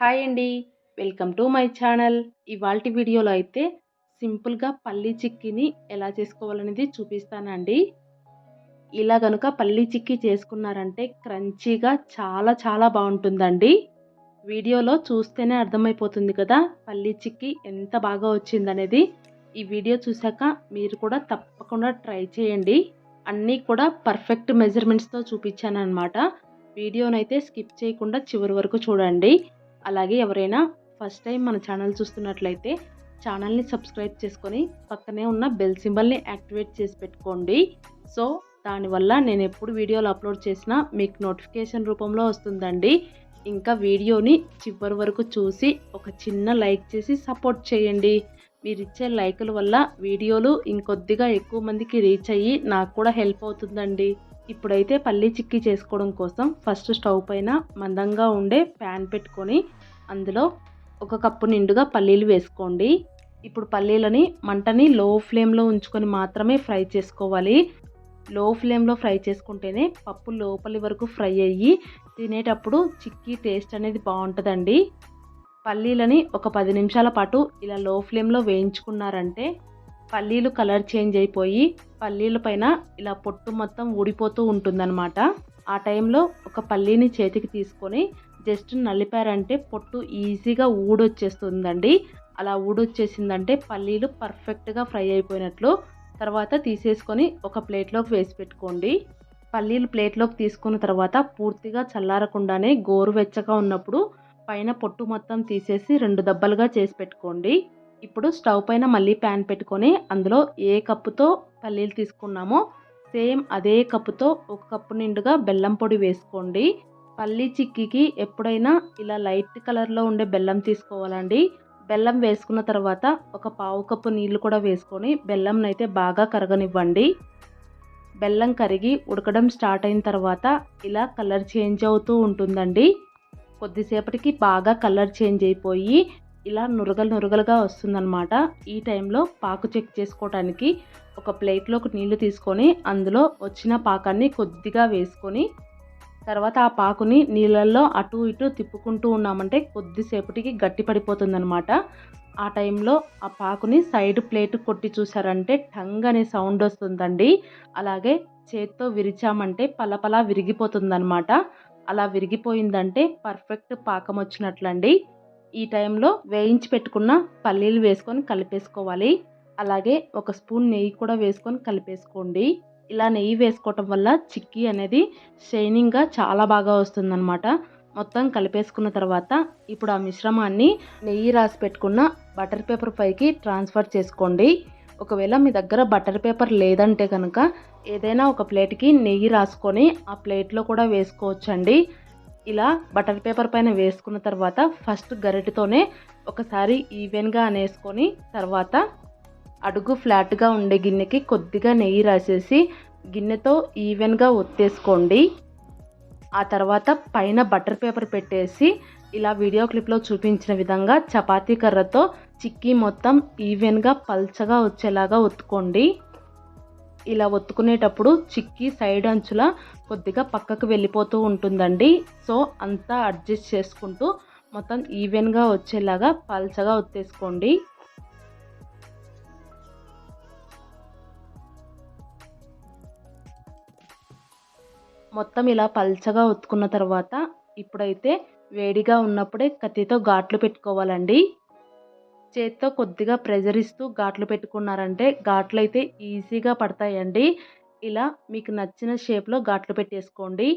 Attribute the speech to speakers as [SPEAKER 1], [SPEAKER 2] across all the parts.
[SPEAKER 1] Hi అండి. Welcome to my channel. ఇవాల్టి వీడియోలో అయితే సింపుల్గా పల్లీ చిక్కీని ఎలా చేసుకోవాలనేది చూపిస్తానండి. ఇలా కనుక పల్లీ చిక్కీ చేసుకున్నారంటే క్రంచీగా చాలా చాలా బాగుంటుందండి. వీడియోలో చూస్తేనే అర్థమైపోతుంది కదా పల్లీ చిక్కీ ఎంత బాగా వచ్చిందనేది. ఈ వీడియో చూసాక మీరు కూడా తప్పకుండా ట్రై చేయండి. అన్నీ కూడా పర్ఫెక్ట్ మెజర్మెంట్స్తో చూపించాను అనమాట వీడియోనైతే స్కిప్ చేయకుండా చివరి వరకు చూడండి. అలాగే ఎవరైనా ఫస్ట్ టైం మన ఛానల్ చూస్తున్నట్లయితే ఛానల్ని సబ్స్క్రైబ్ చేసుకొని పక్కనే ఉన్న బెల్ సింబల్ని యాక్టివేట్ చేసి పెట్టుకోండి. సో దానివల్ల నేను ఎప్పుడు వీడియోలు అప్లోడ్ చేసినా మీకు నోటిఫికేషన్ రూపంలో వస్తుందండి. ఇంకా వీడియోని చివరి వరకు చూసి ఒక చిన్న లైక్ చేసి సపోర్ట్ చేయండి. మీరు ఇచ్చే లైకుల వల్ల వీడియోలు ఇంకొద్దిగా ఎక్కువ మందికి రీచ్ అయ్యి నాకు కూడా హెల్ప్ అవుతుందండి. ఇప్పుడైతే పల్లీ చిక్కీ చేసుకోవడం కోసం ఫస్ట్ స్టవ్ పైన మందంగా ఉండే ప్యాన్ పెట్టుకొని అందులో ఒక కప్పు నిండుగా పల్లీలు వేసుకోండి. ఇప్పుడు పల్లీలని మంటని లో ఫ్లేమ్లో ఉంచుకొని మాత్రమే ఫ్రై చేసుకోవాలి. లో ఫ్లేమ్లో ఫ్రై చేసుకుంటేనే పప్పు లోపలి వరకు ఫ్రై అయ్యి తినేటప్పుడు చిక్కీ టేస్ట్ అనేది బాగుంటుందండి. పల్లీలని ఒక పది నిమిషాల పాటు ఇలా లో ఫ్లేమ్లో వేయించుకున్నారంటే పల్లీలు కలర్ చేంజ్ అయిపోయి పల్లీల పైన ఇలా పొట్టు మొత్తం ఊడిపోతూ ఉంటుందన్నమాట. ఆ టైంలో ఒక పల్లీని చేతికి తీసుకొని జస్ట్ నలిపారంటే పొట్టు ఈజీగా ఊడొచ్చేస్తుందండి. అలా ఊడొచ్చేసిందంటే పల్లీలు పర్ఫెక్ట్గా ఫ్రై అయిపోయినట్లు తర్వాత తీసేసుకొని ఒక ప్లేట్లోకి వేసి పెట్టుకోండి. పల్లీలు ప్లేట్లోకి తీసుకున్న తర్వాత పూర్తిగా చల్లారకుండానే గోరువెచ్చగా ఉన్నప్పుడు పైన పొట్టు మొత్తం తీసేసి రెండు దబ్బలుగా చేసి పెట్టుకోండి. ఇప్పుడు స్టవ్ పైన మళ్ళీ ప్యాన్ పెట్టుకొని అందులో ఏ కప్పుతో పల్లీలు తీసుకున్నామో సేమ్ అదే కప్పుతో ఒక కప్పు నిండుగా బెల్లం పొడి వేసుకోండి. పల్లీ చిక్కీకి ఎప్పుడైనా ఇలా లైట్ కలర్లో ఉండే బెల్లం తీసుకోవాలండి. బెల్లం వేసుకున్న తర్వాత ఒక పావు కప్పు నీళ్ళు కూడా వేసుకొని బెల్లంనైతే అయితే బాగా కరగనివ్వండి. బెల్లం కరిగి ఉడకడం స్టార్ట్ అయిన తర్వాత ఇలా కలర్ చేంజ్ అవుతూ ఉంటుందండి. కొద్దిసేపటికి బాగా కలర్ చేంజ్ అయిపోయి ఇలా నురగలు నురగలుగా వస్తుందన్నమాట. ఈ టైంలో పాకు చెక్ చేసుకోవడానికి ఒక ప్లేట్లోకి నీళ్ళు తీసుకొని అందులో వచ్చిన పాకాన్ని కొద్దిగా వేసుకొని తర్వాత ఆ పాకుని నీళ్ళల్లో అటు ఇటు తిప్పుకుంటూ ఉన్నామంటే కొద్దిసేపటికి గట్టి పడిపోతుందనమాట ఆ టైంలో ఆ పాకుని సైడ్ ప్లేట్ కొట్టి చూసారంటే టంగ్ అనే సౌండ్ వస్తుందండి. అలాగే చేత్తో విరిచామంటే పలపలా విరిగిపోతుందనమాట అలా విరిగిపోయిందంటే పర్ఫెక్ట్ పాకం వచ్చినట్లండి ఈ టైంలో వేయించి పెట్టుకున్న పల్లీలు వేసుకొని కలిపేసుకోవాలి. అలాగే ఒక స్పూన్ నెయ్యి కూడా వేసుకొని కలిపేసుకోండి. ఇలా నెయ్యి వేసుకోవటం వల్ల చిక్కీ అనేది షైనింగ్గా చాలా బాగా వస్తుందన్నమాట. మొత్తం కలిపేసుకున్న తర్వాత ఇప్పుడు ఆ మిశ్రమాన్ని నెయ్యి రాసి పెట్టుకున్న బటర్ పేపర్ పైకి ట్రాన్స్ఫర్ చేసుకోండి. ఒకవేళ మీ దగ్గర బటర్ పేపర్ లేదంటే కనుక ఏదైనా ఒక ప్లేట్కి నెయ్యి రాసుకొని ఆ ప్లేట్లో కూడా వేసుకోవచ్చండి. ఇలా బటర్ పేపర్ పైన వేసుకున్న తర్వాత ఫస్ట్ గరిటతోనే ఒకసారి ఈవెన్గా అనేసుకొని తర్వాత అడుగు ఫ్లాట్గా ఉండే గిన్నెకి కొద్దిగా నెయ్యి రాసేసి గిన్నెతో ఈవెన్గా ఒత్తేసుకోండి. ఆ తర్వాత పైన బటర్ పేపర్ పెట్టేసి ఇలా వీడియో క్లిప్లో చూపించిన విధంగా చపాతీ కర్రతో చిక్కీ మొత్తం ఈవెన్గా పల్చగా వచ్చేలాగా ఒత్తుకోండి. ఇలా ఒత్తుకునేటప్పుడు చిక్కి సైడ్ అంచుల కొద్దిగా పక్కకు వెళ్ళిపోతూ ఉంటుందండి. సో అంతా అడ్జస్ట్ చేసుకుంటూ మొత్తం ఈవెన్గా వచ్చేలాగా పల్చగా ఒత్తేసుకోండి. మొత్తం ఇలా పల్చగా ఒత్తుకున్న తర్వాత ఇప్పుడైతే వేడిగా ఉన్నప్పుడే కత్తితో ఘాట్లు పెట్టుకోవాలండి. చేత్తో కొద్దిగా ప్రెజర్ ఇస్తూ ఘాట్లు పెట్టుకున్నారంటే ఘాట్లు అయితే ఈజీగా పడతాయండి. ఇలా మీకు నచ్చిన షేప్లో ఘాట్లు పెట్టేసుకోండి.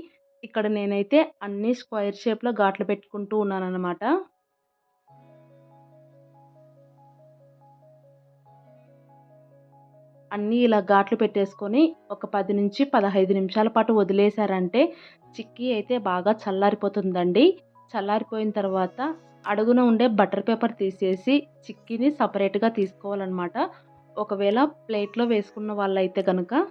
[SPEAKER 1] ఇక్కడ నేనైతే అన్ని స్క్వైర్ షేప్లో ఘాట్లు పెట్టుకుంటూ ఉన్నాను అన్నీ ఇలా ఘాట్లు పెట్టేసుకొని ఒక పది నుంచి పదహైదు నిమిషాల పాటు వదిలేశారంటే చిక్కీ అయితే బాగా చల్లారిపోతుందండి. చల్లారిపోయిన తర్వాత అడుగున ఉండే బటర్ పేపర్ తీసేసి చిక్కీని సపరేట్గా తీసుకోవాలన్నమాట. ఒకవేళ ప్లేట్లో వేసుకున్న వాళ్ళైతే కనుక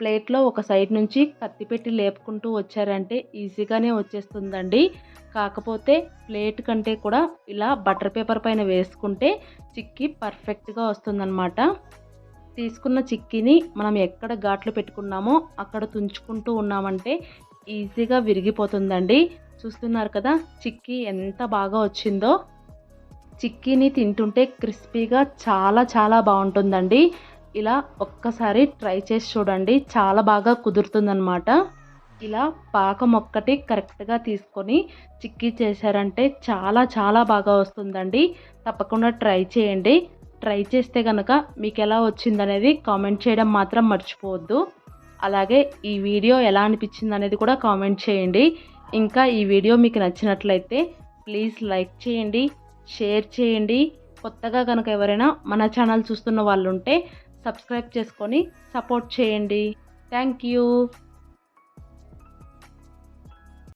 [SPEAKER 1] ప్లేట్లో ఒక సైడ్ నుంచి కత్తి పెట్టి లేపుకుంటూ వచ్చారంటే ఈజీగానే వచ్చేస్తుందండి. కాకపోతే ప్లేట్ కంటే కూడా ఇలా బటర్ పేపర్ పైన వేసుకుంటే చిక్కీ పర్ఫెక్ట్గా వస్తుందన్నమాట. తీసుకున్న చిక్కీని మనం ఎక్కడ ఘాట్లు పెట్టుకున్నామో అక్కడ తుంచుకుంటూ ఉన్నామంటే ఈజీగా విరిగిపోతుందండి. చూస్తున్నారు కదా చిక్కీ ఎంత బాగా వచ్చిందో. చిక్కీని తింటుంటే క్రిస్పీగా చాలా చాలా బాగుంటుందండి. ఇలా ఒక్కసారి ట్రై చేసి చూడండి చాలా బాగా కుదురుతుందనమాట ఇలా పాకం ఒక్కటి కరెక్ట్గా తీసుకొని చిక్కీ చేశారంటే చాలా చాలా బాగా వస్తుందండి. తప్పకుండా ట్రై చేయండి. ట్రై చేస్తే కనుక మీకు ఎలా వచ్చిందనేది కామెంట్ చేయడం మాత్రం మర్చిపోవద్దు. అలాగే ఈ వీడియో ఎలా అనిపించింది అనేది కూడా కామెంట్ చేయండి. ఇంకా ఈ వీడియో మీకు నచ్చినట్లయితే ప్లీజ్ లైక్ చేయండి షేర్ చేయండి. కొత్తగా కనుక ఎవరైనా మన ఛానల్ చూస్తున్న వాళ్ళు ఉంటే సబ్స్క్రైబ్ చేసుకొని సపోర్ట్ చేయండి. Thank you.